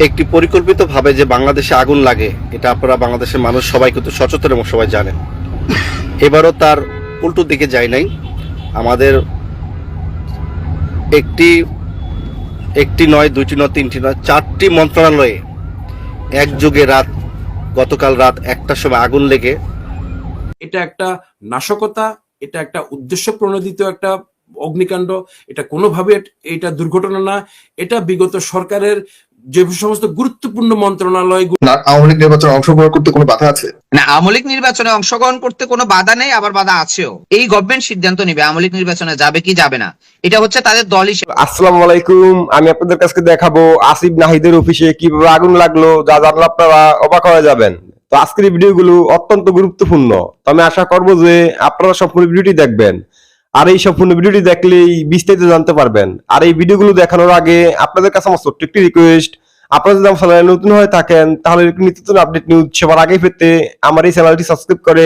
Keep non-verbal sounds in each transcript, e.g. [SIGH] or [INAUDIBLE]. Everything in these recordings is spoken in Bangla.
একটি পরিকল্পিতভাবে যে বাংলাদেশে আগুন লাগে, এটা আপনারা বাংলাদেশের মানুষ সবাই কিন্তু সচেতন এবং সবাই জানেন। এবারও তার উল্টো দিকে যায় নাই। আমাদের একটি একটি নয়, দুইটি নয়, তিনটি নয়, চারটি মন্ত্রণালয়ে একযোগে রাত, গতকাল রাত একটার সময় আগুন লেগে। এটা একটা নাশকতা, এটা একটা উদ্দেশ্য প্রণোদিত একটা অগ্নিকাণ্ড, এটা কোনোভাবে এট- দুর্ঘটনা না। এটা বিগত সরকারের যে সমস্ত গুরুত্বপূর্ণ মন্ত্রণালয় আওয়ামী লীগ নির্বাচনে অংশগ্রহণ করতে কোনো বাধা আছে? না আওয়ামী লীগ নির্বাচনে অংশগ্রহণ করতে কোনো বাধা নেই আবার বাধা আছেও। এই গভর্নমেন্ট সিদ্ধান্ত নিবে আওয়ামী লীগ নির্বাচনে যাবে কি যাবে না। এটা হচ্ছে তাদের দল হিসেবে। আসসালামু আলাইকুম আমি আপনাদের কাছে দেখাবো আসিফ নাহিদের অফিসে কীভাবে আগুন লাগল যা জানলে আপনারা অবাক হয়ে যাবেন। তো আজকের এই ভিডিওগুলো অত্যন্ত গুরুত্বপূর্ণ। তো আমি আশা করব যে আপনারা সম্পূর্ণ ভিডিওটি দেখবেন। আর এই সম্পূর্ণ ভিডিওটি দেখলেই বিস্তারিত জানতে পারবেন। আর এই ভিডিওগুলো দেখানোর আগে আপনাদের কাছে আমার ছোট্ট একটি রিকোয়েস্ট আপনারা যদি আমার চ্যানেলে নতুন হয়ে থাকেন, তাহলে এরকম নিত্য আপডেট নিউজ সবার আগে পেতে আমার এই চ্যানেলটি সাবস্ক্রাইব করে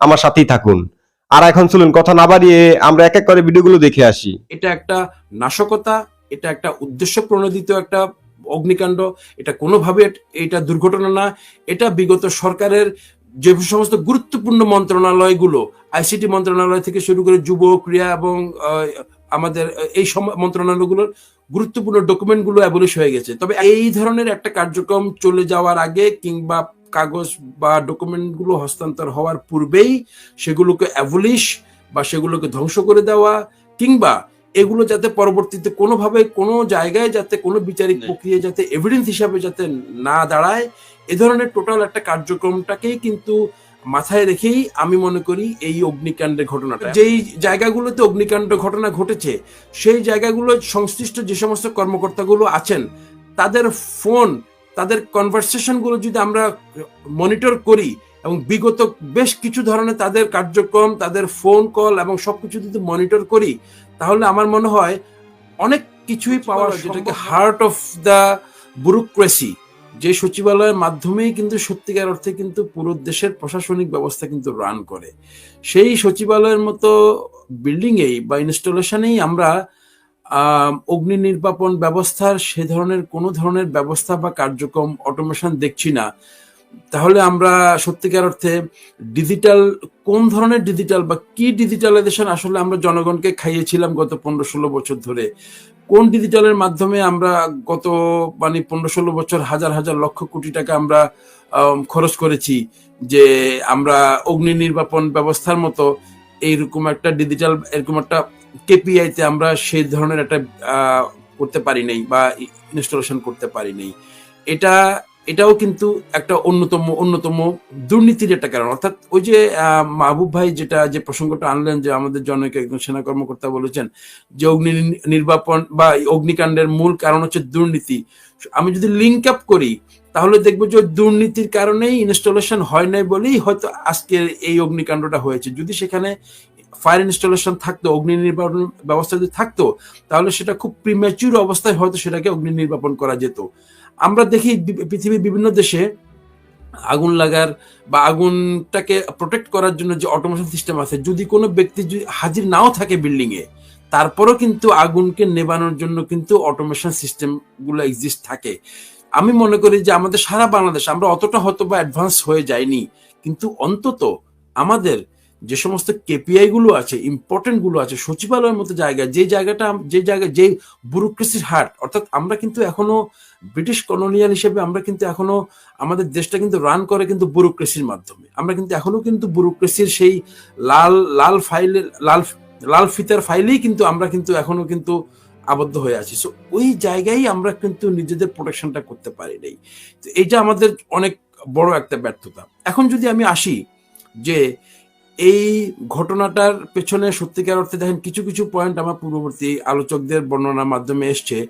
আমার সাথেই থাকুন। আর এখন চলুন, কথা না বাড়িয়ে আমরা এক এক করে ভিডিওগুলো দেখে আসি। এটা একটা নাশকতা, এটা একটা উদ্দেশ্য প্রণোদিত একটা অগ্নিকাণ্ড, এটা কোনোভাবে এটা দুর্ঘটনা না। এটা বিগত সরকারের যে সমস্ত গুরুত্বপূর্ণ মন্ত্রণালয়গুলো আইসিটি মন্ত্রণালয় থেকে শুরু করে যুব ক্রিয়া এবং আমাদের এই মন্ত্রণালয়গুলোর গুরুত্বপূর্ণ ডকুমেন্টগুলো অ্যাবলিশ হয়ে গেছে। তবে এই ধরনের একটা কার্যক্রম চলে যাওয়ার আগে কিংবা কাগজ বা ডকুমেন্টগুলো হস্তান্তর হওয়ার পূর্বেই সেগুলোকে অ্যাবলিশ বা সেগুলোকে ধ্বংস করে দেওয়া কিংবা এগুলো যাতে পরবর্তীতে কোনোভাবে কোনো জায়গায় যাতে কোনো বিচারিক প্রক্রিয়া যাতে এভিডেন্স হিসাবে যাতে না দাঁড়ায় এ ধরনের টোটাল একটা কার্যক্রমটাকেই কিন্তু মাথায় রেখেই আমি মনে করি এই অগ্নিকাণ্ডের ঘটনাটা। যেই জায়গাগুলোতে অগ্নিকাণ্ড ঘটনা ঘটেছে সেই জায়গাগুলো সংশ্লিষ্ট যে সমস্ত কর্মকর্তাগুলো আছেন তাদের ফোন তাদের কনভারসেশনগুলো যদি আমরা মনিটর করি এবং বিগত বেশ কিছু ধরনের তাদের কার্যক্রম তাদের ফোন কল এবং সবকিছু যদি মনিটর করি তাহলে আমার মনে হয় অনেক কিছুই পাওয়া যেটাকে হার্ট অফ দ্য ব্যুরোক্রেসি যে সচিবালয়ের মাধ্যমেই কিন্তু সত্যিকার অর্থে কিন্তু পুরো দেশের প্রশাসনিক ব্যবস্থা কিন্তু রান করে। সেই সচিবালয়ের মতো বিল্ডিং এই বা ইনস্টলেশনেই আমরা অগ্নি নির্বাপন ব্যবস্থার সে ধরনের কোনো ধরনের ব্যবস্থা বা কার্যক্রম অটোমেশন দেখছি না। তাহলে আমরা সত্যিকার অর্থে ডিজিটাল কোন ধরনের ডিজিটাল বা কি ডিজিটালাইজেশন আসলে আমরা জনগণকে খাইয়েছিলাম গত পনেরো ষোলো বছর ধরে? কোন ডিজিটালের মাধ্যমে আমরা গত মানে পনেরো ষোলো বছর হাজার হাজার লক্ষ কোটি টাকা আমরা খরচ করেছি যে আমরা অগ্নি নির্বাপন ব্যবস্থার মতো এইরকম একটা ডিজিটাল, এরকম একটা কেপিআইতে আমরা সেই ধরনের একটা করতে পারি নাই বা ইনস্টলেশন করতে পারি নাই। এটা এটাও কিন্তু একটা অন্যতম অন্যতম দুর্নীতির একটা কারণ। অর্থাৎ ওই যে মাহবুব ভাই যেটা, যে প্রসঙ্গটা আনলেন যে আমাদের জনক একজন সেনা কর্মকর্তা বলেছেন যে অগ্নি নির্বাপন বা অগ্নিকাণ্ডের মূল কারণ হচ্ছে দুর্নীতি। আমি যদি লিঙ্ক আপ করি, তাহলে দেখব যে দুর্নীতির কারণেই ইনস্টলেশন হয় নাই বলেই হয়তো আজকের এই অগ্নিকাণ্ডটা হয়েছে। যদি সেখানে ফায়ার ইনস্টলেশন থাকতো, অগ্নি নির্বাপন ব্যবস্থা যদি থাকতো, তাহলে সেটা খুব প্রিম্যাচুর অবস্থায় হয়তো সেটাকে অগ্নি নির্বাপন করা যেত। আমরা দেখি পৃথিবীর বিভিন্ন দেশে আগুন লাগার বা আগুনটাকে প্রোটেক্ট করার জন্য যে অটোমেশন সিস্টেম আছে, যদি কোনো ব্যক্তি যদি হাজির নাও থাকে বিল্ডিং এ, তারপরও কিন্তু আগুনকে নেবানোর জন্য কিন্তু অটোমেশন সিস্টেমগুলো এক্সিস্ট থাকে। আমি মনে করি যে আমাদের সারা বাংলাদেশ, আমরা অতটা হয়তো বা অ্যাডভান্স হয়ে যায়নি কিন্তু অন্তত আমাদের যে সমস্ত কেপিআই গুলো আছে ইম্পর্টেন্টগুলো আছে, সচিবালয়ের মতো জায়গা, যে জায়গাটা যে জায়গা, যে ব্যুরোক্রেসির হাট, অর্থাৎ আমরা কিন্তু এখনও ব্রিটিশ কলোনিয়াল হিসেবে আমরা কিন্তু এখনও আমাদের দেশটা কিন্তু রান করে কিন্তু ব্যুরোক্রেসির মাধ্যমে। আমরা কিন্তু এখনও কিন্তু ব্যুরোক্রেসির সেই লাল লাল ফাইলের লাল লাল ফিতার ফাইলেই কিন্তু আমরা কিন্তু এখনও কিন্তু আবদ্ধ হয়ে আছি। সো ওই জায়গায় আমরা কিন্তু নিজেদের প্রোটেকশনটা করতে পারি নাই। তো এইটা আমাদের অনেক বড় একটা ব্যর্থতা। এখন যদি আমি আসি যে এই ঘটনাটার পেছনে সত্যিকার অর্থে দেখেন কিছু কিছু পয়েন্ট আমার পূর্ববর্তী আলোচকদের বর্ণনার মাধ্যমে এসছে।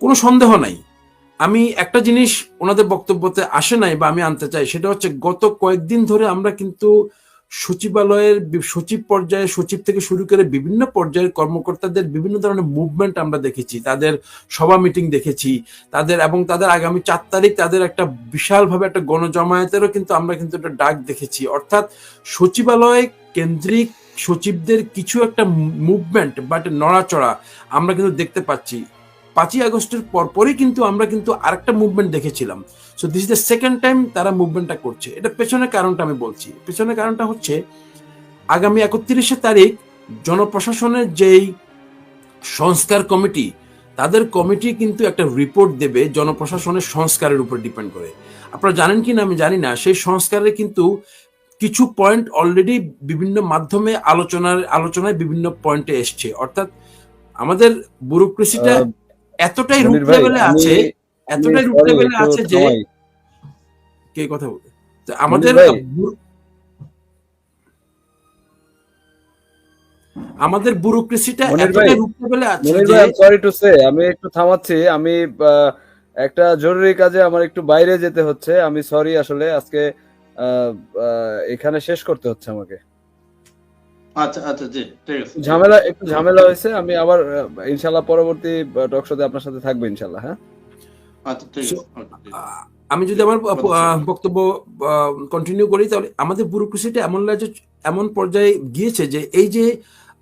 কোনো সন্দেহ নাই। আমি একটা জিনিস ওনাদের বক্তব্যতে আসে নাই বা আমি আনতে চাই, সেটা হচ্ছে গত কয়েকদিন ধরে আমরা কিন্তু সচিবালয়ের সচিব পর্যায়ে, সচিব থেকে শুরু করে বিভিন্ন পর্যায়ের কর্মকর্তাদের বিভিন্ন ধরনের মুভমেন্ট আমরা দেখেছি। তাদের সভা মিটিং দেখেছি। তাদের এবং তাদের আগামী চার তারিখ তাদের একটা বিশালভাবে একটা গণজমায়েতেরও কিন্তু আমরা কিন্তু একটা ডাক দেখেছি। অর্থাৎ সচিবালয় কেন্দ্রিক সচিবদের কিছু একটা মুভমেন্ট বাট নড়াচড়া আমরা কিন্তু দেখতে পাচ্ছি। পাঁচই আগস্টের পরপরই কিন্তু আমরা কিন্তু আরেকটা মুভমেন্ট দেখেছিলাম। So this is the second time তারা মুভমেন্টটা করছে। এটা পেছনের কারণটা আমি বলছি। পেছনের কারণটা হচ্ছে আগামী একত্রিশে তারিখ জনপ্রশাসনের যেই সংস্কার কমিটি, তাদের কমিটি কিন্তু একটা রিপোর্ট দেবে জনপ্রশাসনের সংস্কারের উপর ডিপেন্ড করে। আপনারা জানেন কি না আমি জানি না, সেই সংস্কারে কিন্তু কিছু পয়েন্ট অলরেডি বিভিন্ন মাধ্যমে আলোচনার, আলোচনায় বিভিন্ন পয়েন্টে এসছে। অর্থাৎ আমাদের ব্যুরোক্রেসিটা এতটাই রুট লেভেলে আছে এতটাই রুট লেভেলে আছে যে কে কথা বলবে? তো আমাদের। আমাদের ব্যুরোক্রেসিটা এতটাই রুট লেভেলে আছে যে সরি টু সে আমি একটু থামাচ্ছি আমি একটা জরুরি কাজে আমার একটু বাইরে যেতে হচ্ছে আমি সরি আসলে আজকে এখানে শেষ করতে হচ্ছে আমাকে। আচ্ছা আচ্ছা জি ঠিক আছে। ঝামেলা একটু ঝামেলা হয়েছে আমি আবার আহ, ইনশাল্লাহ পরবর্তী টক শোতে আপনার সাথে থাকব ইনশাল্লাহ হ্যাঁ? আচ্ছা ঠিক আছে আমি যদি আমার বক্তব্য কন্টিনিউ করি তাহলে আমাদের ব্যুরোক্রেসিটা এমন লাগে এমন পর্যায়ে গিয়েছে যে এই যে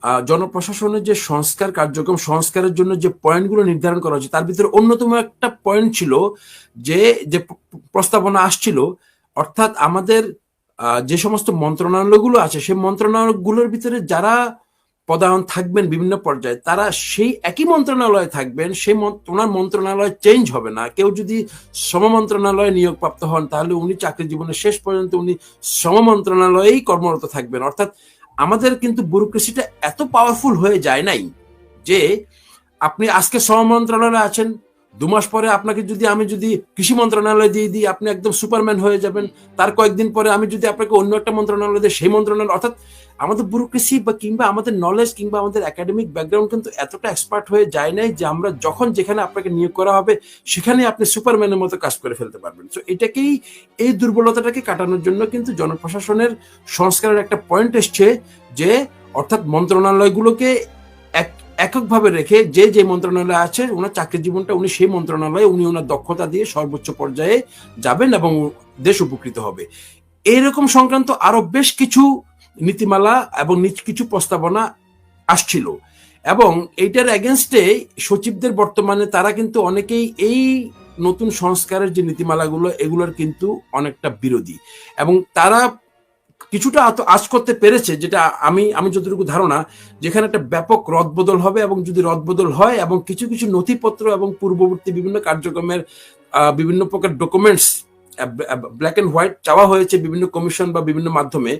আহ, জনপ্রশাসনের যে সংস্কার কার্যক্রম সংস্কারের জন্য যে পয়েন্টগুলো নির্ধারণ করা হচ্ছে তার ভিতরে অন্যতম একটা পয়েন্ট ছিল যে যে প্রস্তাবনা আসছিল অর্থাৎ আমাদের যে সমস্ত মন্ত্রণালয়গুলো আছে, সেই মন্ত্রণালয়গুলোর ভিতরে যারা পদায়ন থাকবেন বিভিন্ন পর্যায়ে, তারা সেই একই মন্ত্রণালয়ে থাকবেন, সেই ওনার মন্ত্রণালয় চেঞ্জ হবে না। কেউ যদি শ্রম মন্ত্রণালয়ে নিয়োগপ্রাপ্ত হন, তাহলে উনি চাকরি জীবনের শেষ পর্যন্ত উনি শ্রম মন্ত্রণালয়েই কর্মরত থাকবেন। অর্থাৎ আমাদের কিন্তু ব্যুরোক্রেসিটা এত পাওয়ারফুল হয়ে যায় নাই যে আপনি আজকে শ্রম মন্ত্রণালয়ে আছেন দু মাস পরে আপনাকে যদি আমি যদি কৃষি মন্ত্রণালয় দিয়ে দিই, আপনি একদম সুপারম্যান হয়ে যাবেন। তার কয়েকদিন পরে আমি যদি আপনাকে অন্য একটা মন্ত্রণালয় দিই, সেই মন্ত্রণালয়, অর্থাৎ আমাদের ব্যুরোক্রেসি বা কিংবা আমাদের নলেজ কিংবা আমাদের একাডেমিক ব্যাকগ্রাউন্ড কিন্তু এতটা এক্সপার্ট হয়ে যায় নাই যে আমরা যখন যেখানে আপনাকে নিয়োগ করা হবে, সেখানে আপনি সুপারম্যানের মতো কাজ করে ফেলতে পারবেন। তো এটাকেই, এই দুর্বলতাটাকে কাটানোর জন্য কিন্তু জনপ্রশাসনের সংস্কারের একটা পয়েন্ট এসছে যে, অর্থাৎ মন্ত্রণালয়গুলোকে এককভাবে রেখে যে যে মন্ত্রণালয় আছে, ওনার চাকরি জীবনটা উনি সেই মন্ত্রণালয়ে উনি ওনার দক্ষতা দিয়ে সর্বোচ্চ পর্যায়ে যাবেন এবং দেশ উপকৃত হবে। এইরকম সংক্রান্ত আরও বেশ কিছু নীতিমালা এবং কিছু প্রস্তাবনা আসছিল। এবং এইটার এগেনস্টে সচিবদের বর্তমানে তারা কিন্তু অনেকেই এই নতুন সংস্কারের যে নীতিমালাগুলো, এগুলোর কিন্তু অনেকটা বিরোধী। এবং তারা কিছুটা আজ করতে পেরেছে, যেটা আমি আমি যতটুকু ধারণা, যেখানে একটা ব্যাপক রদবদল হবে এবং যদি রদবদল হয় এবং কিছু কিছু নথিপত্র এবং পূর্ববর্তী বিভিন্ন কার্যক্রমের বিভিন্ন প্রকার ডকুমেন্টস ব্ল্যাক অ্যান্ড হোয়াইট চাওয়া হয়েছে বিভিন্ন কমিশন বা বিভিন্ন মাধ্যমে,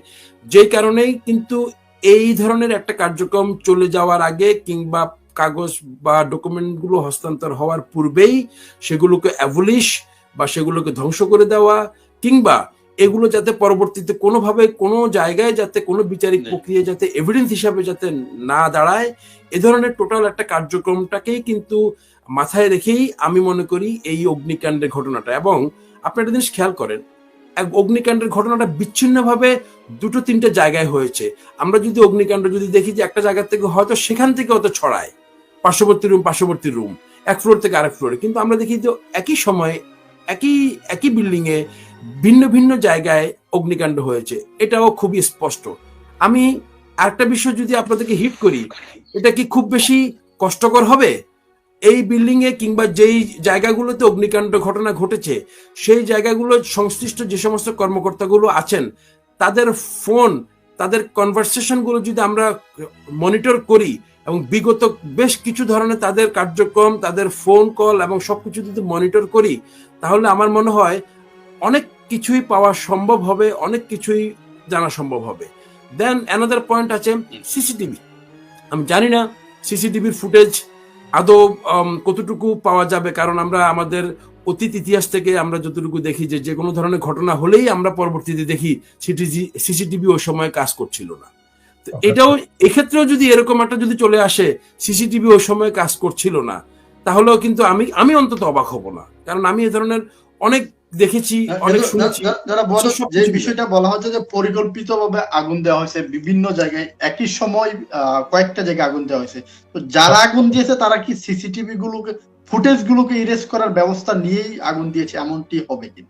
যেই কারণেই কিন্তু এই ধরনের একটা কার্যক্রম চলে যাওয়ার আগে কিংবা কাগজ বা ডকুমেন্টগুলো হস্তান্তর হওয়ার পূর্বেই সেগুলোকে অ্যাভলিশ বা সেগুলোকে ধ্বংস করে দেওয়া কিংবা এগুলো যাতে পরবর্তীতে কোনোভাবে কোনো জায়গায় যাতে কোনো বিচারিক। প্রক্রিয়া যাতে এভিডেন্স হিসাবে যাতে না দাঁড়ায় এ ধরনের টোটাল একটা কার্যক্রমটাকেই কিন্তু মাথায় রেখেই আমি মনে করি এই অগ্নিকাণ্ডের ঘটনাটা। এবং আপনি একটা জিনিস খেয়াল করেন অগ্নিকাণ্ডের ঘটনাটা বিচ্ছিন্নভাবে দুটো তিনটে জায়গায় হয়েছে। আমরা যদি অগ্নিকাণ্ড যদি দেখি যে একটা জায়গা থেকে হয়তো সেখান থেকে হয়তো ছড়ায় পার্শ্ববর্তী রুম পার্শ্ববর্তী রুম এক ফ্লোর থেকে আরেক ফ্লোরে কিন্তু আমরা দেখি যে একই সময়ে একই একই বিল্ডিং এ ভিন্ন ভিন্ন জায়গায় অগ্নিকাণ্ড হয়েছে। এটাও খুবই স্পষ্ট। আমি আরেকটা বিষয় যদি আপনাদেরকে হিট করি, এটা কি খুব বেশি কষ্টকর হবে? এই বিল্ডিং এ কিংবা যেই জায়গাগুলোতে অগ্নিকাণ্ড ঘটনা ঘটেছে, সেই জায়গাগুলো সংশ্লিষ্ট যে সমস্ত কর্মকর্তাগুলো আছেন, তাদের ফোন তাদের কনভারসেশনগুলো যদি আমরা মনিটর করি, এবং বিগত বেশ কিছু ধরনের তাদের কার্যক্রম, তাদের ফোন কল এবং সবকিছু যদি মনিটর করি, তাহলে আমার মনে হয় অনেক কিছুই পাওয়া সম্ভব হবে অনেক কিছুই জানা সম্ভব হবে। দেন অ্যানাদার পয়েন্ট আছে সিসিটিভি আমি জানি না সিসিটিভির ফুটেজ আদৌ কতটুকু পাওয়া যাবে কারণ আমরা আমাদের অতীত ইতিহাস থেকে আমরা যতটুকু দেখি যে যে কোনো ধরনের ঘটনা হলেই আমরা পরবর্তীতে দেখি সিটিজি সিসিটিভি ওই সময় কাজ করছিল না। তো এটাও এক্ষেত্রেও যদি এরকম একটা যদি চলে আসে সিসিটিভি ওই সময় কাজ করছিল না তাহলেও কিন্তু আমি আমি অন্তত অবাক হব না। কারণ আমি এ ধরনের অনেক দেখেছি অনেক শুনেছি। যারা- যারা সব যে বিষয়টা বলা হচ্ছে যে পরিকল্পিতভাবে আগুন দেওয়া হয়েছে বিভিন্ন জায়গায় একই সময় কয়েকটা জায়গায় আগুন দেওয়া হয়েছে। তো যারা আগুন দিয়েছে তারা কি সিসিটিভি গুলোকে ফুটেজ গুলোকে ইরেজ করার ব্যবস্থা নিয়েই আগুন দিয়েছে এমনটি হবে কি?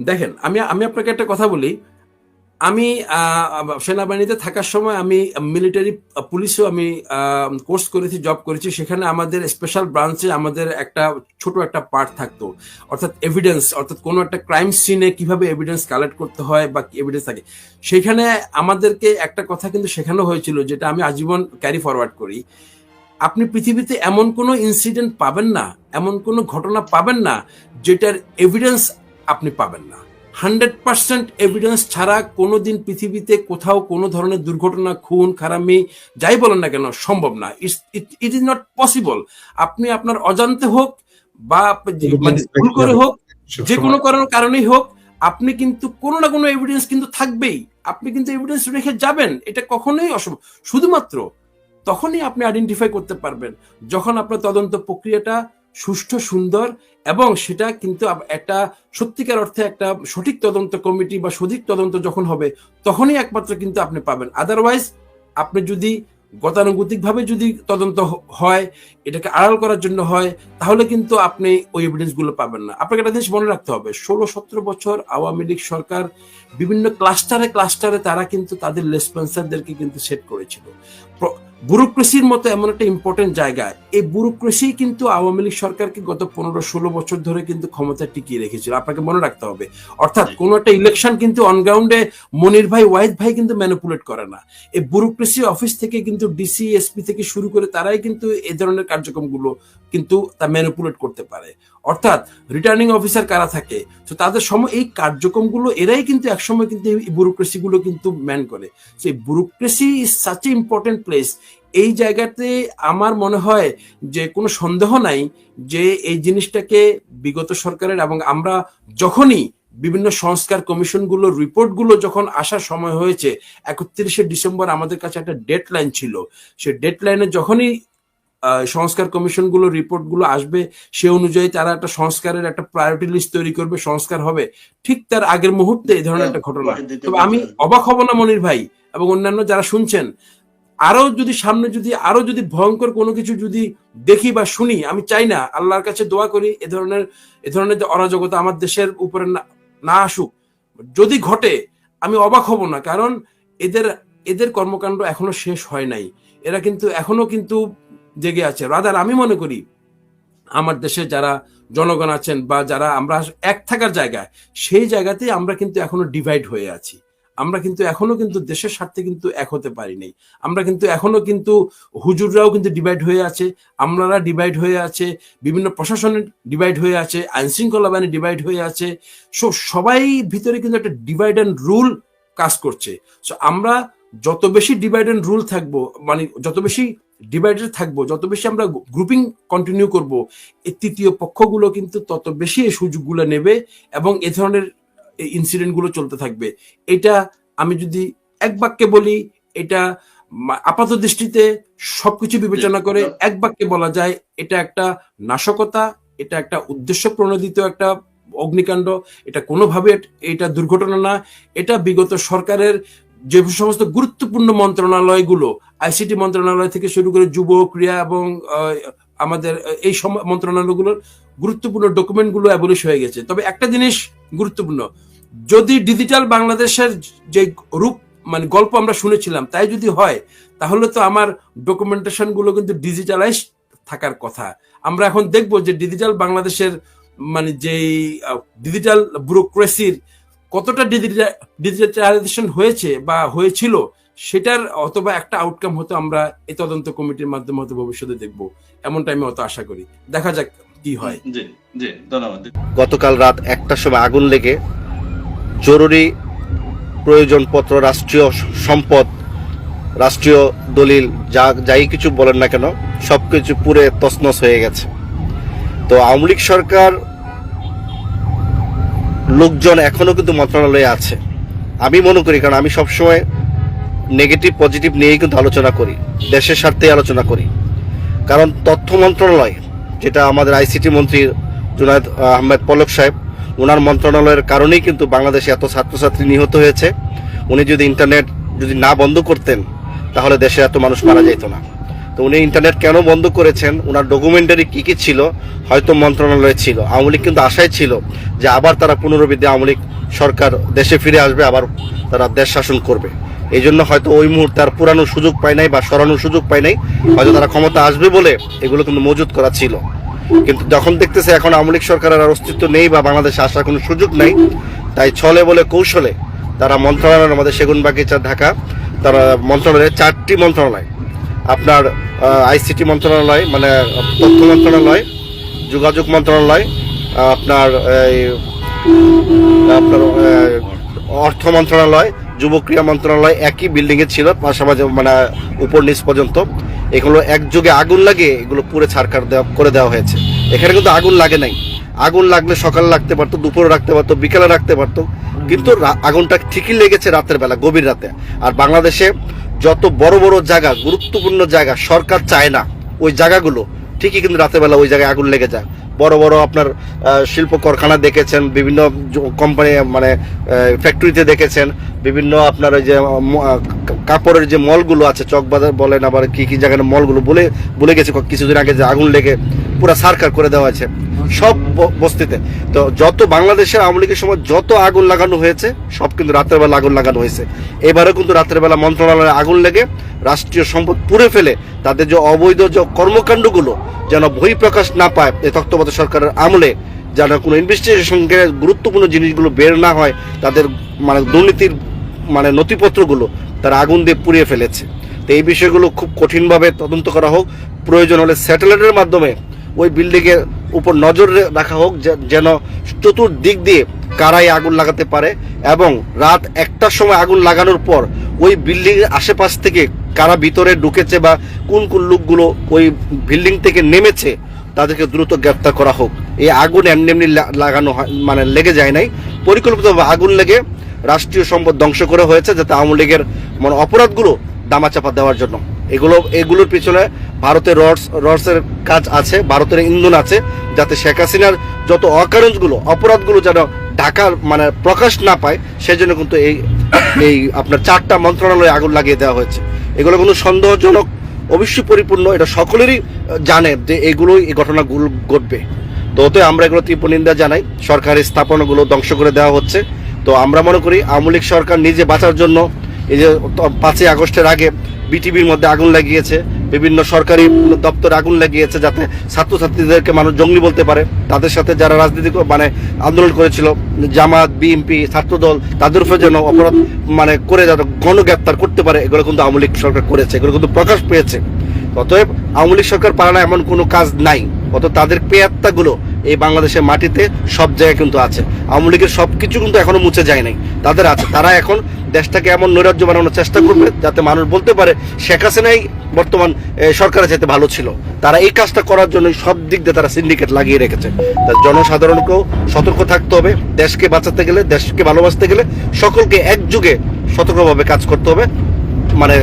দেখেন আমি আমি আপনাকে একটা কথা বলি। আমি সেনাবাহিনীতে থাকার সময় আমি মিলিটারি পুলিশেও আমি কোর্স করেছি জব করেছি। সেখানে আমাদের স্পেশাল ব্রাঞ্চে আমাদের একটা ছোট একটা পার্ট থাকতো। অর্থাৎ এভিডেন্স অর্থাৎ কোনো একটা ক্রাইম সিনে কীভাবে এভিডেন্স কালেক্ট করতে হয় বা এভিডেন্স থাকে। সেখানে আমাদেরকে একটা কথা কিন্তু শেখানো হয়েছিল, যেটা আমি আজীবন ক্যারি ফরওয়ার্ড করি। আপনি পৃথিবীতে এমন কোনো ইনসিডেন্ট পাবেন না, এমন কোনো ঘটনা পাবেন না, যেটার এভিডেন্স আপনি পাবেন না। হান্ড্রেড পার্সেন্ট এভিডেন্স ছাড়া কোনোদিন পৃথিবীতে কোথাও কোনো ধরনের দুর্ঘটনা খুন খারামি যাই বলেন না কেন সম্ভব না। ইট ইজ নট পসিবল আপনি আপনার অজান্তে হোক বা মানে ভুল করে হোক যে কোনো কারণ কারণেই হোক আপনি কিন্তু কোনো না কোনো এভিডেন্স কিন্তু থাকবেই। আপনি কিন্তু এভিডেন্স রেখে যাবেন। এটা কখনোই অসম্ভব। শুধুমাত্র তখনই আপনি আইডেন্টিফাই করতে পারবেন। যখন আপনার তদন্ত প্রক্রিয়াটা সুষ্ঠু, সুন্দর এবং সেটা কিন্তু একটা সত্যিকার অর্থে একটা সঠিক তদন্ত কমিটি বা সঠিক তদন্ত যখন হবে, তখনই একমাত্র কিন্তু আপনি পাবেন। আদারওয়াইজ আপনি যদি গতানুগতিকভাবে যদি তদন্ত হয়, এটাকে আড়াল করার জন্য হয়, তাহলে কিন্তু আপনি ওই এভিডেন্সগুলো পাবেন না। আপনাকে একটা জিনিস মনে রাখতে হবে, ষোলো, সতেরো বছর আওয়ামী লীগ সরকার বিভিন্ন ক্লাস্টারে ক্লাস্টারে তারা কিন্তু তাদের লেসপেন্সারদেরকে কিন্তু সেট করেছিল। ব্যুরোক্রেসির মতো এমন একটা ইম্পর্টেন্ট জায়গা। এই ব্যুরোক্রেসি কিন্তু আওয়ামী লীগ সরকারকে গত পনেরো ষোলো বছর ধরে কিন্তু ক্ষমতা টিকিয়ে রেখেছিল। আপনাকে মনে রাখতে হবে অর্থাৎ কোন একটা ইলেকশন কিন্তু অনগ্রাউন্ডে মনির ভাই ওয়াহিদ ভাই কিন্তু ম্যানিপুলেট করে না। এই ব্যুরোক্রেসি অফিস থেকে কিন্তু ডিসি এসপি থেকে শুরু করে তারাই কিন্তু এই ধরনের কার্যক্রমগুলো কিন্তু তা ম্যানিপুলেট করতে পারে। অর্থাৎ রিটার্নিং অফিসার কারা থাকে? তো তাদের সময় এই কার্যক্রমগুলো, এরাই কিন্তু একসময় কিন্তু এই ব্যুরোক্রেসি গুলো কিন্তু ম্যান করে। সেই bureaucracy is such a important place এই জায়গাতে আমার মনে হয় যে, কোনো সন্দেহ নাই যে, এই জিনিসটাকে বিগত সরকারের এবং আমরা যখনই বিভিন্ন সংস্কার কমিশনগুলো রিপোর্টগুলো যখন আসার সময় হয়েছে, একত্রিশে ডিসেম্বর আমাদের কাছে একটা ডেট লাইন ছিল। সে ডেট লাইনে যখনই সংস্কার কমিশনগুলো রিপোর্টগুলো আসবে সে অনুযায়ী তারা একটা সংস্কারের একটা প্রায়োরিটি লিস্ট তৈরি করবে সংস্কার হবে। ঠিক তার আগের মুহূর্তে এই ধরনের একটা ঘটনা। তবে আমি অবাক হব না মনির ভাই এবং অন্যান্য যারা শুনছেন। আরও যদি সামনে যদি আরও যদি ভয়ঙ্কর কোনো কিছু যদি দেখি বা শুনি আমি চাই না আল্লাহর কাছে দোয়া করি এ ধরনের এ ধরনের যে অরাজকতা আমার দেশের উপরে না- না আসুক। যদি ঘটে আমি অবাক হব না কারণ এদের এদের কর্মকাণ্ড এখনও শেষ হয় নাই। এরা কিন্তু এখনও কিন্তু জেগে আছে। রাদার আমি মনে করি আমার দেশে যারা জনগণ আছেন বা যারা আমরা এক থাকার জায়গায়, সেই জায়গাতে আমরা কিন্তু এখনও ডিভাইড হয়ে আছি। আমরা কিন্তু এখনও কিন্তু দেশের স্বার্থে কিন্তু এক হতে পারি নাই। আমরা কিন্তু এখনও কিন্তু হুজুররাও কিন্তু ডিভাইড হয়ে আছে আমরারা ডিভাইড হয়ে আছে, বিভিন্ন প্রশাসনের ডিভাইড হয়ে আছে আইন শৃঙ্খলা বাহিনী ডিভাইড হয়ে আছে। সো সবাই ভিতরে কিন্তু একটা ডিভাইড অ্যান্ড রুল কাজ করছে। সো আমরা যত বেশি ডিভাইড অ্যান্ড রুল থাকব মানে যত বেশি ডিভাইডেড থাকব যত বেশি আমরা গ্রুপিং কন্টিনিউ করব এই তৃতীয় পক্ষগুলো কিন্তু তত বেশি এই সুযোগগুলো নেবে এবং এ ধরনের ইনসিডেন্টগুলো চলতে থাকবে। এটা আমি যদি এক বাক্যে বলি এটা আপাত দৃষ্টিতে সবকিছু বিবেচনা করে এক বাক্যে বলা যায় এটা একটা নাশকতা এটা একটা উদ্দেশ্য প্রণোদিত একটা অগ্নিকাণ্ড এটা কোনোভাবে এটা দুর্ঘটনা না এটা বিগত সরকারের যে সমস্ত গুরুত্বপূর্ণ মন্ত্রণালয়গুলো আইসিটি মন্ত্রণালয় থেকে শুরু করে যুব ক্রিয়া এবং আমাদের এই মন্ত্রণালয়গুলোর গুরুত্বপূর্ণ ডকুমেন্টগুলো অ্যাবলিশ হয়ে গেছে। তবে একটা জিনিস গুরুত্বপূর্ণ, যদি ডিজিটাল বাংলাদেশের যে রূপ মানে গল্প আমরা শুনেছিলাম, তাই যদি হয়, তাহলে তো আমার ডকুমেন্টেশনগুলো কিন্তু ডিজিটালাইজ থাকার কথা। আমরা এখন দেখব যে ডিজিটাল বাংলাদেশের মানে যেই ডিজিটাল ব্যুরোক্রেসির কতটা ডিজিটালাইজেশন হয়েছে বা হয়েছিল সেটার অথবা একটা আউটকাম হতো আমরা এই তদন্ত কমিটির মাধ্যমে হয়তো ভবিষ্যতে দেখব। এমনটা আমি অত আশা করি। দেখা যাক কি হয়। জি জি গতকাল রাত একটার সময় আগুন লেগে জরুরি প্রয়োজনপত্র রাষ্ট্রীয় সম্পদ রাষ্ট্রীয় দলিল যা যাই কিছু বলেন না কেন সব কিছু পুরে তছনছ হয়ে গেছে। তো আওয়ামী লীগ সরকার লোকজন এখনও কিন্তু মন্ত্রণালয়ে আছে। আমি মনে করি, কারণ আমি সবসময় নেগেটিভ পজিটিভ নিয়েই কিন্তু আলোচনা করি, দেশের স্বার্থে আলোচনা করি। কারণ তথ্য মন্ত্রণালয়, যেটা আমাদের আইসিটি মন্ত্রী জুনায়দ আহমেদ পলক সাহেব ওনার মন্ত্রণালয়ের কারণেই কিন্তু বাংলাদেশে এত ছাত্রছাত্রী নিহত হয়েছে। উনি যদি ইন্টারনেট যদি না বন্ধ করতেন, তাহলে দেশে এত মানুষ মারা যেত না। তো উনি ইন্টারনেট কেন বন্ধ করেছেন? ওনার ডকুমেন্টারি কি কি ছিল? হয়তো মন্ত্রণালয়ে ছিল। আওয়ামী লীগ কিন্তু আশায় ছিল যে আবার তারা পুনরুবিদ্যা আওয়ামী লীগ সরকার দেশে ফিরে আসবে, আবার তারা দেশ শাসন করবে। এই জন্য হয়তো ওই মুহূর্তে আর পুরানোর সুযোগ পায় নাই বা সরানোর সুযোগ পায় নাই। হয়তো তারা ক্ষমতা আসবে বলে এগুলো কিন্তু মজুত করা ছিল। কিন্তু যখন দেখতেছে এখন আওয়ামী লীগ সরকারের আর অস্তিত্ব নেই বা বাংলাদেশে আসার কোনো সুযোগ নাই, তাই ছলে বলে কৌশলে তারা মন্ত্রণালয়ের আমাদের সেগুন বাগিচা ঢাকা, তারা মন্ত্রণালয়ে চারটি মন্ত্রণালয়। আপনার আইসিটি মন্ত্রণালয় মানে তথ্য মন্ত্রণালয় যোগাযোগ মন্ত্রণালয় আপনার এই, আপনার অর্থ মন্ত্রণালয় যুব ক্রীড়া মন্ত্রণালয় একই বিল্ডিং এ ছিল পাশাপাশি মানে উপর নিচ পর্যন্ত। এগুলো একযোগে আগুন লাগে এগুলো পুরো ছাড়কার দেওয়া করে দেওয়া হয়েছে। এখানে কিন্তু আগুন লাগে নাই। আগুন লাগলে সকালে রাখতে পারতো দুপুরে রাখতে পারতো বিকেলে রাখতে পারতো। কিন্তু আগুনটা ঠিকই লেগেছে রাতের বেলা গভীর রাতে। আর বাংলাদেশে যত বড় বড় জায়গা, গুরুত্বপূর্ণ জায়গা সরকার চায় না, ওই জায়গাগুলো ঠিকই কিন্তু রাতের বেলা ওই জায়গায় আগুন লেগে যায়। বড় বড় আপনার শিল্প কারখানা দেখেছেন, বিভিন্ন কোম্পানি মানে ফ্যাক্টরিতে দেখেছেন, বিভিন্ন আপনার ওই যে কাপড়ের যে মলগুলো আছে চকবাজার বলেন আবার কি কি জায়গায় মলগুলো বলে বলে গেছে কিছুদিন আগে যে আগুন লেগে পুরো সারকার করে দেওয়া আছে। সব বস্তিতে। তো যত বাংলাদেশের আওয়ামী লীগের সময় যত আগুন লাগানো হয়েছে, সব কিন্তু রাতের বেলা আগুন লাগানো হয়েছে। এবারেও কিন্তু রাতের বেলা মন্ত্রণালয়ে আগুন লেগে রাষ্ট্রীয় সম্পদ পুড়ে ফেলে তাদের যে অবৈধ যে কর্মকাণ্ডগুলো যেন বহিঃপ্রকাশ না পায় এই তত্ত্বাবধায়ক সরকারের আমলে যেন কোনো ইনভেস্টিগেশনকে গুরুত্বপূর্ণ জিনিসগুলো বের না হয়, তাদের মানে দুর্নীতির মানে নথিপত্রগুলো তারা আগুন দিয়ে পুড়িয়ে ফেলেছে। তো এই বিষয়গুলো খুব কঠিনভাবে তদন্ত করা হোক। প্রয়োজন হলে স্যাটেলাইটের মাধ্যমে ওই বিল্ডিংয়ের উপর নজর রাখা হোক যেন চতুর্দিক দিয়ে কারাই আগুন লাগাতে পারে এবং রাত একটার সময় আগুন লাগানোর পর ওই বিল্ডিং এর আশেপাশ থেকে কারা ভিতরে ঢুকেছে বা কোন কোন লোকগুলো ওই বিল্ডিং থেকে নেমেছে, তাদেরকে দ্রুত গ্রেপ্তার করা হোক। এই আগুন এমনি এমনি লাগানো হয় মানে লেগে যায় নাই। পরিকল্পিতভাবে আগুন লেগে রাষ্ট্রীয় সম্পদ ধ্বংস করে হয়েছে, যাতে আওয়ামী লীগের মানে অপরাধগুলো দামাচাপা দেওয়ার জন্য। এগুলো এগুলোর পিছনে ভারতের রডস, রডসের কাজ আছে, ভারতের ইন্ধন আছে, যাতে শেখ হাসিনার যত অকারেন্সগুলো অপরাধগুলো যেন ঢাকার মানে প্রকাশ না পায়, সেজন্য কিন্তু এই এই আপনার চারটা মন্ত্রণালয়ে আগুন লাগিয়ে দেওয়া হয়েছে। এগুলো কোনো সন্দেহজনক, অবশ্যই পরিপূর্ণ, এটা সকলেরই জানে যে এগুলোই এই ঘটনাগুলো ঘটবে। তো ওতে আমরা এগুলো তীব্র নিন্দা জানাই সরকারি স্থাপনাগুলো ধ্বংস করে দেওয়া হচ্ছে। তো আমরা মনে করি, আওয়ামী লীগ সরকার নিজে বাঁচার জন্য, এই যে, পাঁচই আগস্টের আগে, বিটিভির মধ্যে আগুন লাগিয়েছে বিভিন্ন সরকারি দপ্তরে আগুন লাগিয়েছে যাতে ছাত্রছাত্রীদেরকে মানুষ জঙ্গলি বলতে পারে। তাদের সাথে যারা রাজনীতি মানে আন্দোলন করেছিল, জামাত, বিএনপি, ছাত্রদল, তাদের উপরে যেন অপরাধ মানে করে যাতে গণগ্রেপ্তার করতে পারে, এগুলো কিন্তু আওয়ামী লীগ সরকার করেছে, এগুলো কিন্তু প্রকাশ পেয়েছে। অতএব আওয়ামী লীগ সরকার পারে এমন কোনো কাজ নাই। অত তাদের পেয়াত্তাগুলো এই বাংলাদেশের মাটিতে সব জায়গায় কিন্তু আছে। আওয়ামী লীগের সব কিছু কিন্তু এখনও মুছে যায় নাই। তাদের আছে। তারা এখন দেশটাকে এমন নৈরাজ্য বানানোর চেষ্টা করবে যাতে মানুষ বলতে পারে শেখ হাসিনাই বর্তমান সরকারের যেতে ভালো ছিল। তারা এই কাজটা করার জন্য সব দিক দিয়ে তারা সিন্ডিকেট লাগিয়ে রেখেছে। তা জনসাধারণকেও সতর্ক থাকতে হবে, দেশকে বাঁচাতে গেলে, দেশকে ভালোবাসতে গেলে সকলকে একযুগে সতর্কভাবে কাজ করতে হবে। মানে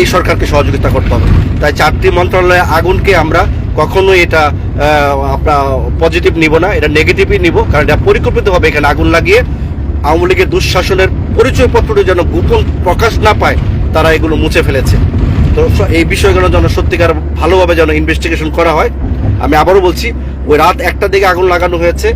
এই সরকারকে সহযোগিতা করতে হবে। তাই চারটি মন্ত্রণালয়ে আগুনকে আমরা কখনোই এটা আপনার পজিটিভ নিব না, এটা নেগেটিভই নিব, কারণ এটা পরিকল্পিতভাবে এখানে আগুন লাগিয়ে আওয়ামী লীগের দুঃশাসনের পরিচয়পত্রটি যেন গোপন প্রকাশ না পায়, তারা এগুলো মুছে ফেলেছে। তো এই বিষয়গুলো যেন সত্যিকার ভালোভাবে যেন ইনভেস্টিগেশন করা হয়। আমি আবারও বলছি, ওই রাত একটার দিকে আগুন লাগানো হয়েছে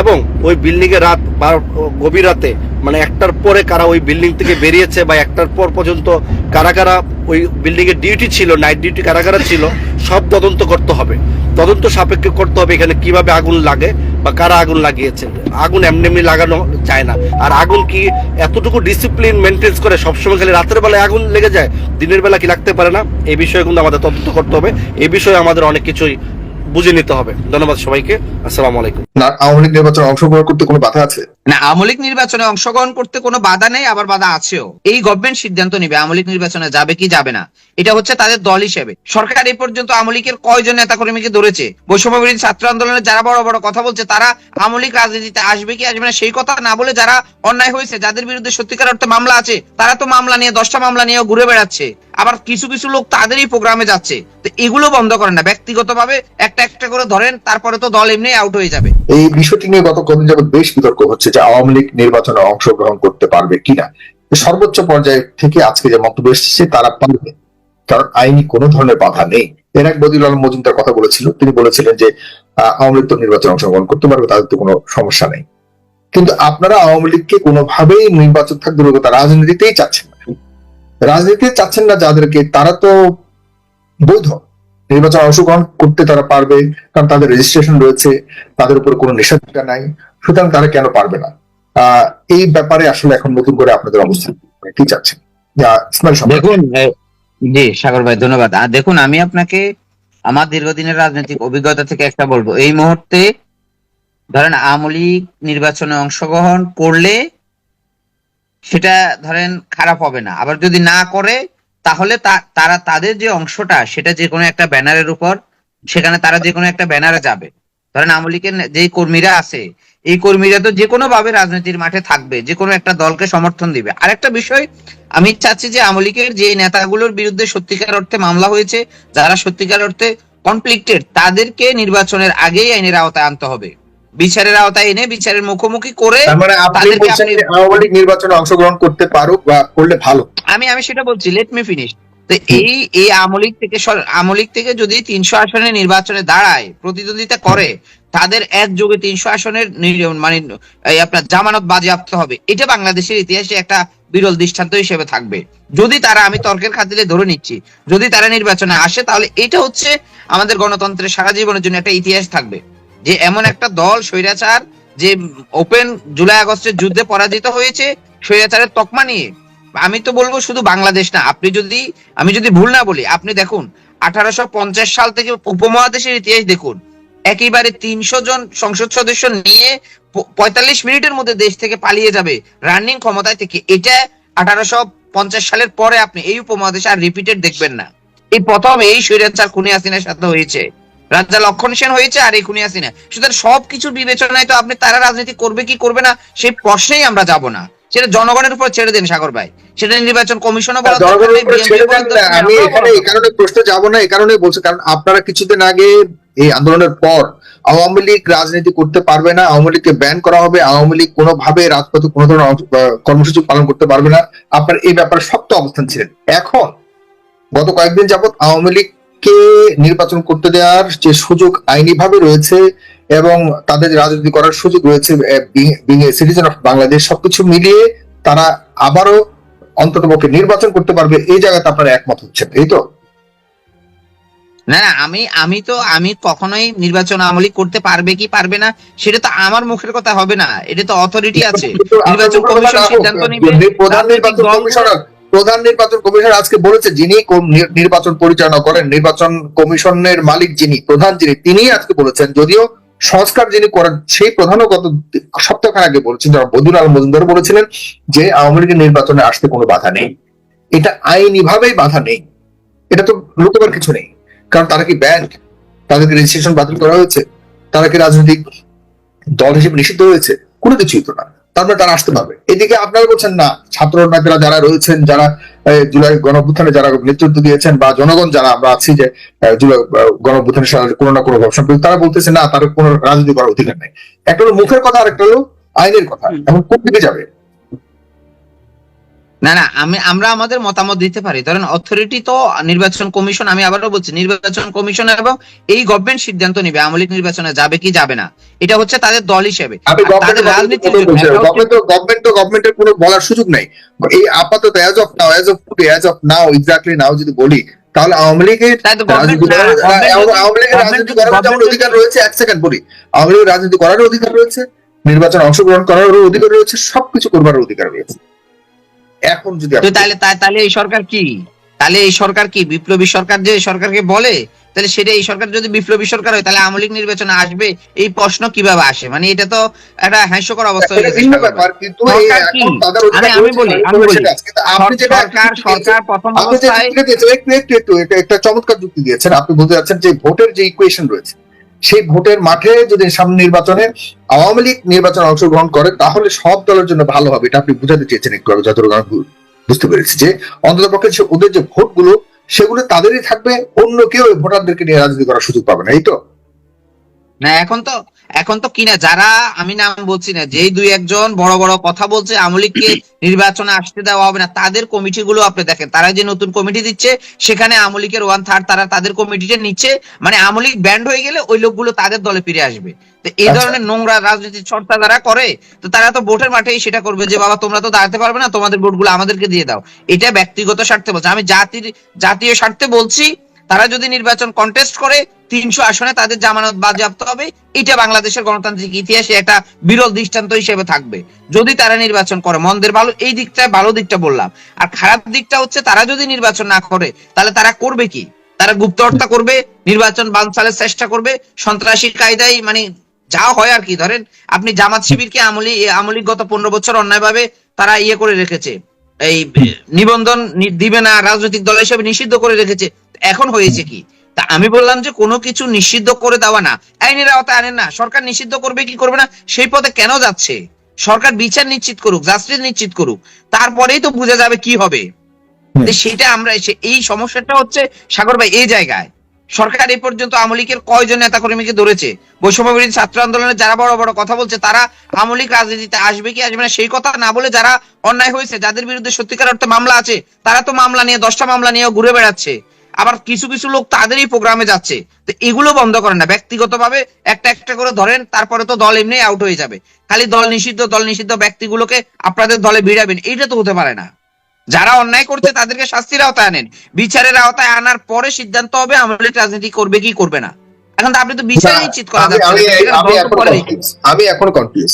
এবং ওই বিল্ডিং এ রাত বারো, গভীর রাতে মানে একটার পরে কারা ওই বিল্ডিং থেকে বেরিয়েছে বা একটার পর পর্যন্ত কারা কারা ওই বিল্ডিং এর ডিউটি ছিল নাইট ডিউটি কারা কারা ছিল, সব তদন্ত করতে হবে। তদন্ত সাপেক্ষে করতে হবে এখানে কীভাবে আগুন লাগে বা কারা আগুন লাগিয়েছেন আগুন এমনি এমনি লাগানো যায় না। আর আগুন কি এতটুকু ডিসিপ্লিন মেনটেন্স করে সবসময় খালি রাতের বেলায় আগুন লেগে যায়? দিনের বেলা কি লাগতে পারে না? এই বিষয়ে কিন্তু আমাদের তদন্ত করতে হবে। এ বিষয়ে আমাদের অনেক কিছুই বুঝে নিতে হবে। ধন্যবাদ সবাইকে। আসসালামু আলাইকুম। না আওয়ামী লীগ নির্বাচনে অংশগ্রহণ করতে কোনো বাধা আছে? না আওয়ামী লীগ নির্বাচনে অংশগ্রহণ করতে কোনো বাধা নেই আবার বাধা আছেও। এই গভর্নমেন্ট সিদ্ধান্ত নিবে আওয়ামী লীগ নির্বাচনে যাবে কি যাবে না। এটা হচ্ছে তাদের দল হিসেবে। সরকার এই পর্যন্ত আওয়ামী লীগের কয়জন নেতাকর্মীকে ধরেছে? বৈষম্য ছাত্র আন্দোলনের যারা বড় বড় কথা বলছে তারা আওয়ামী লীগ রাজনীতিতে আসবে কি আসবে না সেই কথা না বলে যারা অন্যায় হয়েছে যাদের বিরুদ্ধে সত্যিকার অর্থে মামলা আছে তারা তো মামলা নিয়ে দশটা মামলা নিয়ে ঘুরে বেড়াচ্ছে। আবার কিছু কিছু লোক তাদেরই প্রোগ্রামে যাচ্ছে। তো এগুলো বন্ধ করেন না। ব্যক্তিগতভাবে একটা একটা করে ধরেন তারপরে তো দল এমনি আউট হয়ে যাবে। এই বিষয়টি নিয়ে গত কদিন যাবত বেশ বিতর্ক হচ্ছে যে আওয়ামী লীগ নির্বাচনে অংশগ্রহণ করতে পারবে কিনা। সর্বোচ্চ পর্যায়ে থেকে আজকে যে মন্তব্য এসেছে তারা পারবে। কারণ আইনি কোনো ধরনের বাধা নেই। এর এক বদিউল আলম মজুমদার কথা বলেছিল, তিনি বলেছিলেন যে আওয়ামী লীগ তো নির্বাচনে অংশগ্রহণ করতে পারবে, তাদের তো কোনো সমস্যা নেই। কিন্তু আপনারা আওয়ামী লীগকে কোনোভাবেই নির্বাচন থাক দূরের কথা রাজনীতিতেই চাচ্ছেন না। রাজনীতিতে চাচ্ছেন না যাদেরকে, তারা তো বৈধ নির্বাচন অংশগ্রহণ করতে তারা পারবে, কারণ তাদের রেজিস্ট্রেশন রয়েছে, তাদের উপর কোনো নিষেধাজ্ঞা নাই, সুতরাং তারা কেন পারবে না? এই ব্যাপারে আসলে এখন নতুন করে আপনাদের অবস্থান কি চাচ্ছেন। দেখুন জি, সাগর ভাই, ধন্যবাদ। আর দেখুন, আমি আপনাকে আমার দীর্ঘদিনের রাজনৈতিক অভিজ্ঞতা থেকে একটা বলব। এই মুহূর্তে ধরেন আওয়ামী লীগ নির্বাচনে অংশগ্রহণ করলে সেটা ধরেন খারাপ হবে না। আবার যদি না করে তাহলে তারা তাদের যে অংশটা, সেটা যে কোনো একটা ব্যানারের উপর, সেখানে তারা যে কোনো একটা ব্যানারে যাবে। ধরেন আওয়ামী লীগের যে কর্মীরা আছে, এই কর্মীরা তো যে কোনো ভাবে রাজনীতির মাঠে থাকবে, যে কোনো একটা দলকে সমর্থন দিবে। আরেকটা বিষয়, আমি চাচ্ছি যে আওয়ামী লীগের যে নেতাগুলোর বিরুদ্ধে সত্যিকার অর্থে মামলা হয়েছে, যারা সত্যিকার অর্থে কনফ্লিক্টেড তাদেরকে নির্বাচনের আগেই আইনের আওতায় আনতে হবে। বিচারের আওতায় এনে বিচারের মুখোমুখি করে মানে আপনি তাদেরকে আপনি- আওয়ামী লীগ নির্বাচনে অংশগ্রহণ করতে পারুক বা করলে ভালো। আমি আমি সেটা বলছি লেট মি ফিনিশ তো এই এই আওয়ামী লীগ থেকে লীগ থেকে যদি তিনশো আসনে নির্বাচনে দাঁড়ায় প্রতিদ্বন্দ্বিতা করে তাদের একযোগে তিনশো আসনের নির- মানে আপনার জামানত বাজেয়াপ্ত হবে। এটা বাংলাদেশের ইতিহাসে একটা বিরল দৃষ্টান্ত হিসেবে থাকবে। যদি তারা আমি তর্কের খাতিরে ধরে নিচ্ছি যদি তারা নির্বাচনে আসে তাহলে এটা হচ্ছে আমাদের গণতন্ত্রের সারা জীবনের জন্য একটা ইতিহাস থাকবে। যে এমন একটা দল স্বৈরাচার যে ওপেন জুলাই আগস্টের যুদ্ধে পরাজিত হয়েছে, স্বৈরাচারের তকমা নিয়ে। আমি তো বলব শুধু বাংলাদেশ না, আপনি যদি, আমি যদি ভুল না বলি, আপনি দেখুন, আঠারোশো পঞ্চাশ সাল থেকে উপমহাদেশের ইতিহাস দেখুন, একেবারে তিনশো জন সংসদ সদস্য নিয়ে পঁয়তাল্লিশ মিনিটের মধ্যে দেশ থেকে পালিয়ে যাবে, রানিং ক্ষমতায় থেকে। এটা আঠারোশো পঞ্চাশ সালের পরে আপনি এই উপমহাদেশে আর রিপিটেড দেখবেন না। এই প্রথম এই স্বৈরাচার খুনি হাসিনার সাথে হয়েছে। রাজা লক্ষণ সেন হয়েছে আর এই খুনি হাসিনা। সুতরাং সবকিছু বিবেচনায় তো আপনি তারা রাজনীতি করবে কি করবে না সেই প্রশ্নেই আমরা যাব না। সেটা জনগণের উপর ছেড়ে দেন সাগর ভাই। সেটা নির্বাচন কমিশনও বলা আমি এখানে এই কারণে প্রশ্ন যাব না এই কারণে বলছি কারণ আপনারা কিছুদিন আগে এই আন্দোলনের পর আওয়ামী লীগ রাজনীতি করতে পারবে না আওয়ামী লীগকে ব্যান করা হবে আওয়ামী লীগ কোনোভাবে রাজপথে কোনো ধরনের কর্মসূচি পালন করতে পারবে না। আপনার এই ব্যাপারে শক্ত অবস্থান ছিলেন। এখন গত কয়েকদিন যাবত আওয়ামী লীগকে নির্বাচন করতে দেওয়ার যে সুযোগ আইনিভাবে রয়েছে এবং তাদের রাজনীতি করার সুযোগ রয়েছে সিটিজেন অফ বাংলাদেশ সবকিছু মিলিয়ে তারা আবারও অন্তত পক্ষে নির্বাচন করতে পারবে এই জায়গাতে আপনারা একমত হচ্ছেন এই তো? না না আমি আমি তো আমি কখনোই নির্বাচন আমলি করতে পারবে কি পারবে না সেটা তো আমার মুখের কথা হবে না এটা তো অথরিটি আছে। [LAUGHS] নির্বাচন কমিশন সিদ্ধান্ত নিবে প্রধান নির্বাচন কমিশনার প্রধান নির্বাচন কমিশনার আজকে বলেছে যিনি নির্বাচন পরিচালনা করেন, নির্বাচন কমিশনের মালিক যিনি, প্রধান যিনি তিনি আজকে বলেছেন, যদিও সংস্কার যিনি করেন, সেই প্রধানও গত সপ্তাহখান আগে বলেছেন, যারা বদুল আল মজুমদার বলেছিলেন যে আওয়ামী লীগের নির্বাচনে আসতে কোনো বাধা নেই। এটা আইনি ভাবেই বাধা নেই। এটা তো লুকোবার কিছু নেই। কারণ তারা কি ব্যাংক? তাদেরকে রেজিস্ট্রেশন বাতিল করা হয়েছে। তারা কি রাজনৈতিক দল হিসেবে নিষিদ্ধ হয়েছে? কোনো কিছুই তো না। তারপরে তারা আসতে পারবে। এদিকে আপনারা বলছেন না ছাত্র নেতারা যারা রয়েছেন যারা জুলাই গণঅভ্যুত্থানে যারা নেতৃত্ব দিয়েছেন বা জনগণ যারা আমরা আছি যে জুলাই আহ, গণঅভ্যুত্থানের সাথে কোনো না কোনো ভাব তারা বলতেছে না তার কোনো রাজনীতি করার অধিকার নেই। একটা হলো মুখের কথা আর একটা হলো আইনের কথা। এখন কোন দিকে যাবে? না না আমি আমরা আমাদের মতামত দিতে পারি। ধরেন অথরিটি তো নির্বাচন কমিশন আমি আবারও বলছি নির্বাচন কমিশন এবং এই গভর্নমেন্ট সিদ্ধান্ত নিবে আওয়ামী লীগ নির্বাচনে যাবে কি যাবে না। এটা হচ্ছে তাদের দল হিসেবে। তাদের রাজনীতির গভর্নমেন্ট তো গভর্নমেন্টের কোনো বলার সুযোগ নাই। এই আপাতত as of now as of today as of now exactly now যদি বলি তাহলে আওয়ামী লীগের আওয়ামী লীগের রাজনীতি করার যেমন অধিকার রয়েছে এক সেকেন্ড বলি। আওয়ামী লীগের রাজনীতি করারও অধিকার রয়েছে নির্বাচন অংশগ্রহণ করারও অধিকার রয়েছে সবকিছু করবার অধিকার রয়েছে। এখন যদি তাহলে তাহলে এই সরকার কি? তাহলে এই সরকার কি? বিপ্লবী সরকার যে সরকারকে বলে তাহলে সেটা এই সরকার যদি বিপ্লবী সরকার হয় তাহলে আওয়ামী লীগ নির্বাচনে আসবে এই প্রশ্ন কীভাবে আসে? মানে এটা তো একটা হাস্যকর অবস্থা হয়ে গেছে আমি- বলি, আমি বলি। সরকার সরকার প্রথম অবস্থায় একটা চমৎকার যুক্তি দিয়েছেন আপনি বলতে যাচ্ছেন যে ভোটের যে ইকুয়েশন রয়েছে সেই ভোটের মাঠে যদি সামনে নির্বাচনে আওয়ামী লীগ নির্বাচনে অংশগ্রহণ করে, তাহলে সব দলের জন্য ভালো হবে। এটা আপনি বুঝাতে চেয়েছেন একটু আগে যতটুকু বুঝতে পেরেছি যে, অন্তত পক্ষে ওদের যে ভোটগুলো, সেগুলো তাদেরই থাকবে। অন্য কেউ ভোটারদেরকে নিয়ে রাজনীতি করার সুযোগ পাবে না, এই তো? না এখন তো এখন তো কিনা যারা আমি নাম বলছি না যেই দুই একজন বড় বড় কথা বলছে আমলিককে [CLEARS THROAT] নির্বাচনে আসতে দেওয়া হবে না তাদের কমিটি গুলো আপনি দেখেন তারা যে নতুন কমিটি দিচ্ছে সেখানে আমলিকের ওয়ান থার্ড তারা তাদের কমিটিতে নিচ্ছে মানে আমলিক ব্যান্ড হয়ে গেলে ওই লোকগুলো তাদের দলে ফিরে আসবে। তো এই আচ্ছা। ধরনের নোংরা রাজনীতির চর্চা যারা করে তো তারা তো ভোটের মাঠেই সেটা করবে যে বাবা তোমরা তো দাঁড়াতে পারবে না তোমাদের ভোটগুলো আমাদেরকে দিয়ে দাও। এটা ব্যক্তিগত স্বার্থে বলছে। আমি জাতির জাতীয় স্বার্থে বলছি তারা যদি নির্বাচন কন্টেস্ট করে, তিনশো আসনে তাদের জামানত বাজেয়াপ্ত হবে। এটা বাংলাদেশের গণতান্ত্রিক ইতিহাসে একটা বিরল দৃষ্টান্ত হিসেবে থাকবে। যদি তারা নির্বাচন করে, মন্দের ভালো, এই দিকটা, ভালো দিকটা বললাম। আর খারাপ দিকটা হচ্ছে, তারা যদি নির্বাচন না করে, তাহলে তারা করবে কি? তারা গুপ্ত হত্যা করবে, নির্বাচন বানচালের চেষ্টা করবে, সন্ত্রাসী কায়দায় মানে যা হয় আর কি। ধরেন, আপনি জামাত শিবিরকে আমলি আমলি গত পনেরো বছর অন্যায়ভাবে তারা ইয়ে করে রেখেছে। এই নিবন্ধন দিবে না, রাজনৈতিক দল হিসেবে নিষিদ্ধ করে রেখেছে। এখন হয়েছে কি? তা আমি বললাম যে কোনো কিছু নিষিদ্ধ করে দেওয়া না। আইনের আওতায় আনেন না। সরকার নিষিদ্ধ করবে কি করবে না? সেই পথে কেন যাচ্ছে? সরকার বিচার নিশ্চিত করুক জাস্টিস নিশ্চিত করুক তারপরেই তো বোঝা যাবে কি হবে। সেটা আমরা সে- এই সমস্যাটা হচ্ছে সাগর ভাই এই জায়গায়। সরকার এই পর্যন্ত আমলিকের কয়জন নেতা কর্মীকে ধরেছে? বৈষম্য বিরোধী ছাত্র আন্দোলনে যারা বড় বড় কথা বলছে তারা আমলিক রাজনীতিতে আসবে কি আসবে না সেই কথা না বলে যারা অন্যায় হয়েছে যাদের বিরুদ্ধে সত্যিকার অর্থে মামলা আছে তারা তো মামলা নিয়ে দশটা মামলা নিয়ে ঘুরে বেড়াচ্ছে। আবার কিছু কিছু লোক তাদেরই প্রোগ্রামে যাচ্ছে। তো এগুলো বন্ধ করেন না। ব্যক্তিগতভাবে একটা একটা করে ধরেন তারপরে তো দল এমনি আউট হয়ে যাবে। খালি দল নিষিদ্ধ দল নিষিদ্ধ ব্যক্তিগুলোকে আপনাদের দলে ভিড়াবেন। এইটা তো হতে পারে না। যারা অন্যায় করছে তাদেরকে শাস্তির আওতায় আনেন। বিচারের আওতায় আনার পরে সিদ্ধান্ত হবে আমলিক রাজনীতি করবে কি করবে না। এখন তো আপনি তো বিচার নিশ্চিত করা যাচ্ছে এখন। আমি এখন কনফিউজ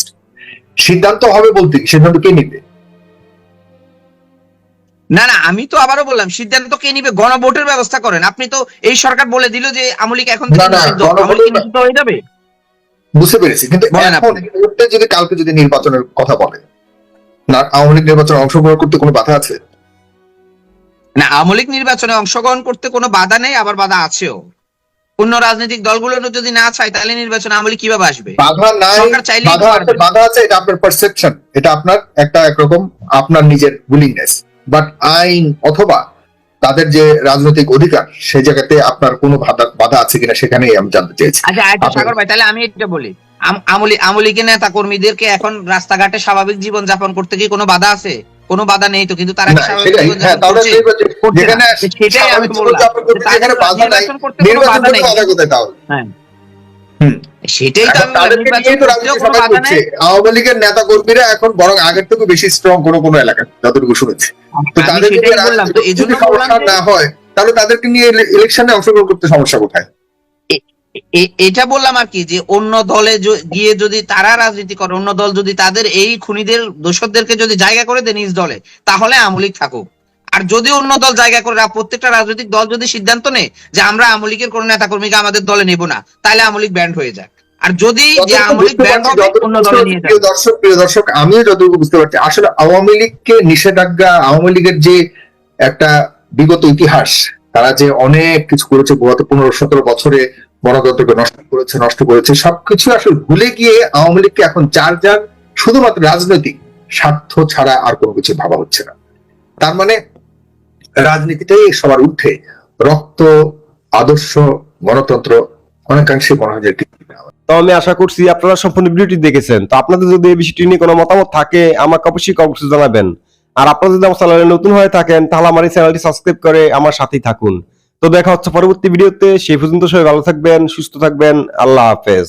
সিদ্ধান্ত হবে বলতে সিদ্ধান্ত কে নিবে? না না আমি তো আবারও বললাম সিদ্ধান্ত কে নিবে? গণভোটের ব্যবস্থা করেন। আপনি তো এই সরকার বলে দিল যে আমলিক এখন হয়ে যাবে। বুঝতে পেরেছি। কিন্তু যদি কালকে যদি নির্বাচনের কথা বলে না আওয়ামী লীগ নির্বাচনে অংশগ্রহণ করতে কোনো বাধা আছে? না আমলিক নির্বাচনে অংশগ্রহণ করতে কোনো বাধা নেই আবার বাধা আছেও। অন্য রাজনৈতিক দলগুলো যদি না চায় তাহলে নির্বাচনে আমলিক কীভাবে আসবে? বাধা নাই। সরকার বাধা আছে এটা আপনার পারসেপশন এটা আপনার একটা একরকম আপনার নিজের উইলিংনেস বাট আইন অথবা তাদের যে রাজনৈতিক অধিকার সেই জায়গাতে আপনার কোনো বাধা আছে কিনা সেখানেই আমি জানতে চেয়েছি। আচ্ছা আচ্ছা সাগর ভাই তাহলে আমি এটা বলি। আম- আমলি আমলিকে নেতা কর্মীদেরকে এখন রাস্তাঘাটে স্বাভাবিক জীবন যাপন করতে কি কোনো বাধা আছে? কোনো বাধা নেই তো কিন্তু তারা সেটাই। হ্যাঁ। আমি বললাম। সেটাই আওয়ামী লীগের নেতা কর্মীরা এখন বরং আগের থেকে বেশি স্ট্রং কোনো কোনো এলাকায় যতটুকু শুনেছি। তো তাদের যদি সমস্যা না হয় তাহলে তাদেরকে নিয়ে ইলেকশনে অংশগ্রহণ করতে সমস্যা কোথায়? এটা বললাম আর কি যে অন্য দলে গিয়ে যদি তারা রাজনীতি করে অন্য দল যদি তাদের এই খুনিদের দোষরদেরকে যদি জায়গা করে দেয় নিজ দলে তাহলে আমলিক থাকুক। আর যদি অন্য দল জায়গা করে প্রত্যেকটা রাজনৈতিক দল যদি সিদ্ধান্ত নেয় যে আমরা আমলিকের কোন নেতা কর্মীকে আমাদের দলে নেব না তাহলে আমলিক ব্যান্ড হয়ে যাক। আর যদি যে যতটুকু আমলিক ব্যান্ড হবে অন্য দলে নিয়ে প্রিয় যাবে। দর্শক প্রিয় দর্শক আমিও যতটুকু বুঝতে পারছি আসলে আওয়ামী লীগকে নিষেধাজ্ঞা আওয়ামী লীগের যে একটা বিগত ইতিহাস তারা যে অনেক কিছু করেছে গত পনেরো সতেরো বছরে গণতন্ত্রকে নষ্ট করেছে নষ্ট করেছে সবকিছু আসলে ভুলে গিয়ে আওয়ামী লীগকে এখন যার যার শুধুমাত্র রাজনৈতিক স্বার্থ ছাড়া আর কোনো কিছু ভাবা হচ্ছে না। তার মানে রাজনীতিটাই সবার ঊর্ধ্বে রক্ত, আদর্শ, গণতন্ত্র অনেকাংশে মনে হয় যে তো আমি আশা করছি আপনারা সম্পূর্ণ ভিডিওটি দেখেছেন। তো আপনাদের যদি এই বিষয়টি নিয়ে কোনো মতামত থাকে, আমাকে অবশ্যই কমেন্টে জানাবেন। আর আপনারা যদি আমার চ্যানেলে নতুন হয়ে থাকেন, তাহলে আমার এই চ্যানেলটি সাবস্ক্রাইব করে আমার সাথেই থাকুন। তো দেখা হচ্ছে পরবর্তী ভিডিওতে, সেই পর্যন্ত সবাই ভালো থাকবেন, সুস্থ থাকবেন, আল্লাহ হাফেজ।